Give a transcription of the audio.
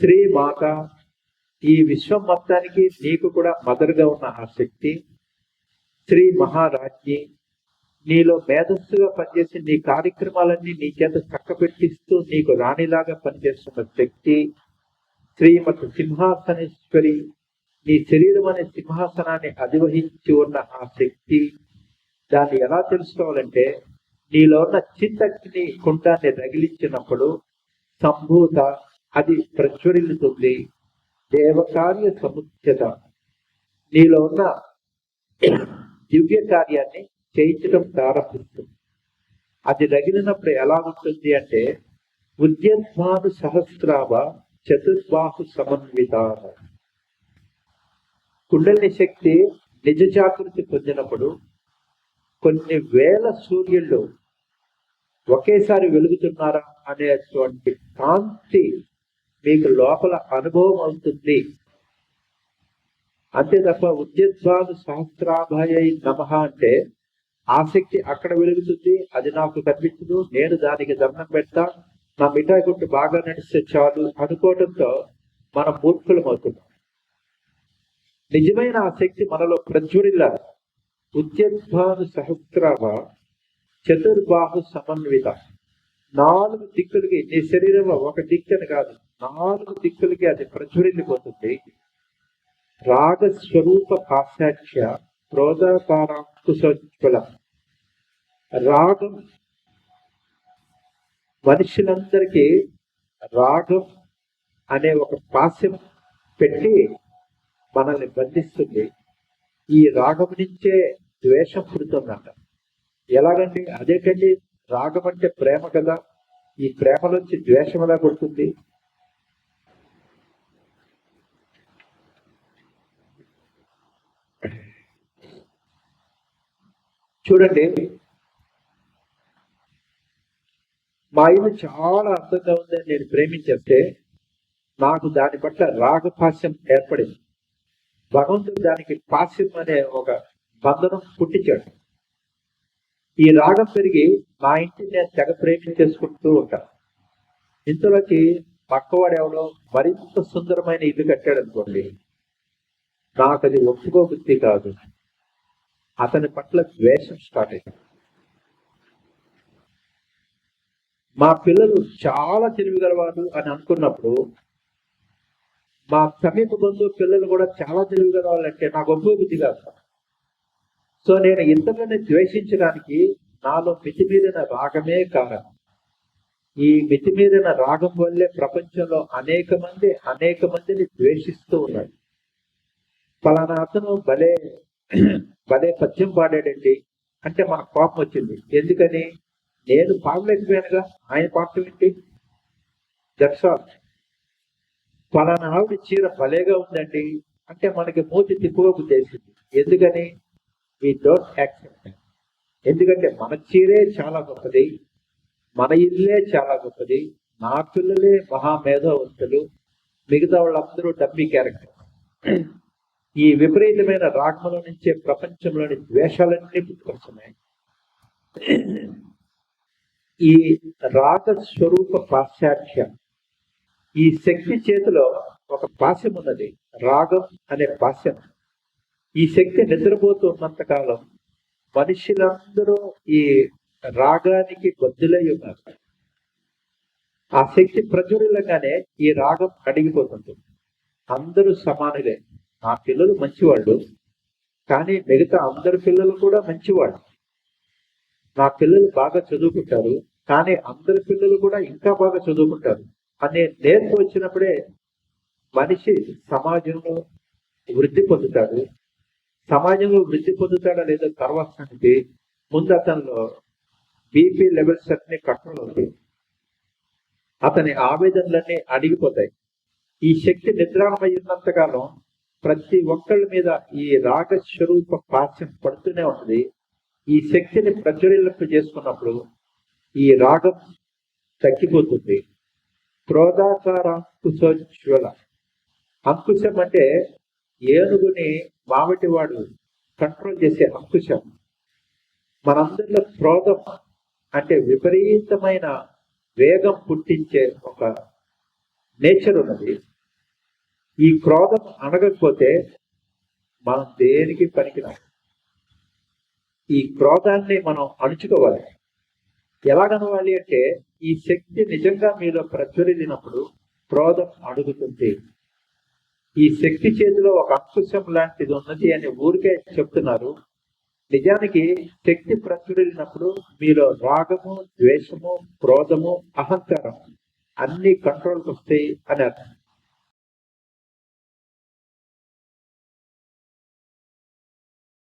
శ్రీ మాత ఈ విశ్వం మొత్తానికి నీకు కూడా మదర్గా ఉన్న ఆ శక్తి శ్రీ మహారాజ్ఞి నీలో మేధస్సుగా పనిచేసి నీ కార్యక్రమాలన్నీ నీ చేత చక్కబెట్టిస్తూ నీకు రాణిలాగా పనిచేస్తున్న శక్తి శ్రీమతి సింహాసనేశ్వరి నీ శరీరం అనే సింహాసనాన్ని అధివహించి ఉన్న ఆ శక్తి దాన్ని ఎలా తెలుసుకోవాలంటే నీలో ఉన్న చిత్తగ్ని కుండాన్ని రగిలించినప్పుడు సంభూత అది ప్రజ్వరిల్లుతుంది దేవకార్య సముచ్యత నీలో ఉన్న దివ్య కార్యాన్ని చేయించడం ప్రారంభిస్తుంది. అది రగిలినప్పుడు ఎలా ఉంటుంది అంటే ఉద్యన్మాను సహస్రావ చతుర్బాహు సమన్విత కుండలిని శక్తి నిజ జాగృతి పొందినప్పుడు కొన్ని వేల సూర్యుళ్ళు ఒకేసారి వెలుగుతున్నారా అనేటువంటి కాంతి మీకు లోపల అనుభవం అవుతుంది. అంతే తప్ప ఉద్యద్వాదు సహస్రాభాయ నమ అంటే ఆసక్తి అక్కడ వెలుగుతుంది అది నాకు కనిపించదు నేను దానికి దండం పెడతా నా మిఠాయి కొట్టు బాగా నడిస్తే చాలు అనుకోవడంతో మన మూర్ఖులం అవుతున్నాం నిజమైన ఆసక్తి మనలో ప్రజ్వరిల్లాలి ఉద్యద్వాదు సహస్రాభ చతుర్బాహు సమన్విత. నాలుగు దిక్కులకి నీ శరీరంలో ఒక దిక్కని కాదు. నాలుగు దిక్కులకి అది ప్రజ్వరిల్లిపోతుంది రాగ స్వరూప పాశ్చాత్య క్రోధకారాంకుశోజ్వల రాగం మనుషులందరికీ రాగం అనే ఒక పాశ్యం పెట్టి మనల్ని బంధిస్తుంది. ఈ రాగం నుంచే ద్వేషం పుడుతుందంట. ఎలాగండి? అదేకండి రాగం అంటే ప్రేమ కదా. ఈ ప్రేమలోంచి ద్వేషం ఎలా పుడుతుంది? చూడండి. మా ఇల్లు చాలా అర్థంగా ఉందని నేను ప్రేమించేస్తే నాకు దాని పట్ల రాగపాస్యం ఏర్పడింది. భగవంతుడు దానికి పాస్యం అనే ఒక బంధనం పుట్టించాడు. ఈ రాగం పెరిగి మా ఇంటిని నేను తెగ ప్రేమించేసుకుంటూ ఉంటాను ఇంతలోకి పక్కవాడు ఎవడో మరింత సుందరమైన ఇల్లు కట్టాడు అనుకోండి నాకు అది ఒప్పుకోబుద్ధి కాదు. అతని పట్ల ద్వేషం స్టార్ట్ అయింది. మా పిల్లలు చాలా తెలివిగలవారు అని అనుకున్నప్పుడు మా సమీప బంధువు పిల్లలు కూడా చాలా తెలివిగలవాళ్ళు అంటే నాకు ఒప్పుకోబుద్ధి కాదు. సో నేను ఇంతలోనే ద్వేషించడానికి నాలో మితిమీరిన రాగమే కారణం. ఈ మితిమీరిన రాగం వల్లే ప్రపంచంలో అనేక మంది అనేక మందిని ద్వేషిస్తూ ఉన్నారు. ఫలానా అతను భలే భలే పద్యం పాడాడండి. అంటే మనకు కోపం వచ్చింది. ఎందుకని? నేను పాడలేకపోయానుగా. ఆయన పాడటం ఏంటి? దట్స్ ఆల్ ఫలానా ఆవిడ చీర భలేగా ఉందండి. అంటే మనకి మూతి తిప్పుగా ఉద్దేశింది ఎందుకని? వీ డోంట్ యాక్సెప్ట్ ఎందుకంటే మన చీరే చాలా గొప్పది. మన ఇల్లే చాలా గొప్పది. నా పిల్లలే మహామేధవంతులు మిగతా వాళ్ళందరూ డబ్బీ క్యారెక్టర్. ఈ విపరీతమైన రాగముల నుంచే ప్రపంచంలోని ద్వేషాలన్నీ పుట్టుకొస్తున్నాయి ఈ రాగ స్వరూప పాశ్చాత్య ఈ శక్తి చేతిలో ఒక పాశ్యం ఉన్నది రాగం అనే పాశ్యం. ఈ శక్తి నిద్రపోతున్నంత కాలం మనుషులందరూ ఈ రాగానికి బద్దులై ఉన్నారు. ఆ శక్తి ప్రజ్వరిల్లగానే ఈ రాగం అడిగిపోతుంది అందరూ సమానులే. నా పిల్లలు మంచివాళ్ళు కానీ మిగతా అందరి పిల్లలు కూడా మంచివాళ్ళు. నా పిల్లలు బాగా చదువుకుంటారు కానీ అందరి పిల్లలు కూడా ఇంకా బాగా చదువుకుంటారు. అనే నేర్పు వచ్చినప్పుడే మనిషి సమాజంలో వృద్ధి పొందుతాడు. సమాజంలో వృద్ధి పొందుతాడా లేదో తర్వాత సంగతి ముందు అతనిలో బీపీ లెవెల్స్ అన్ని కంట్రోల్ అవుతాయి అతని ఆవేదనలన్నీ అడిగిపోతాయి ఈ శక్తి నిద్రాణమయ్యున్నంతకాలం ప్రతి ఒక్కళ్ళ మీద ఈ రాగ స్వరూప పడుతూనే ఉంటుంది. ఈ శక్తిని ప్రజ్వరిల్లింప చేసుకున్నప్పుడు ఈ రాగం తగ్గిపోతుంది. క్రోధాకార అంకుశోజ్వల. అంకుశం అంటే ఏనుగుని మామిటివాడు కంట్రోల్ చేసే అంకుశం. మనందరిలో క్రోధం అంటే విపరీతమైన వేగం పుట్టించే ఒక నేచర్ ఉన్నది. ఈ క్రోధం అనగకపోతే మనం దేనికి పనికిరాం? ఈ క్రోధాన్ని మనం అణుచుకోవాలి. ఎలాగనవాలి అంటే ఈ శక్తి నిజంగా మీలో ప్రజ్వరిల్లినప్పుడు క్రోధం అడుగుతుంది ఈ శక్తి చేతిలో ఒక అంకుశం లాంటిది ఉన్నది అని ఊరికే చెప్తున్నారు. నిజానికి శక్తి ప్రజ్వరిల్లినప్పుడు మీలో రాగము ద్వేషము క్రోధము అహంకారం అన్ని కంట్రోల్కి వస్తాయి అని అర్థం.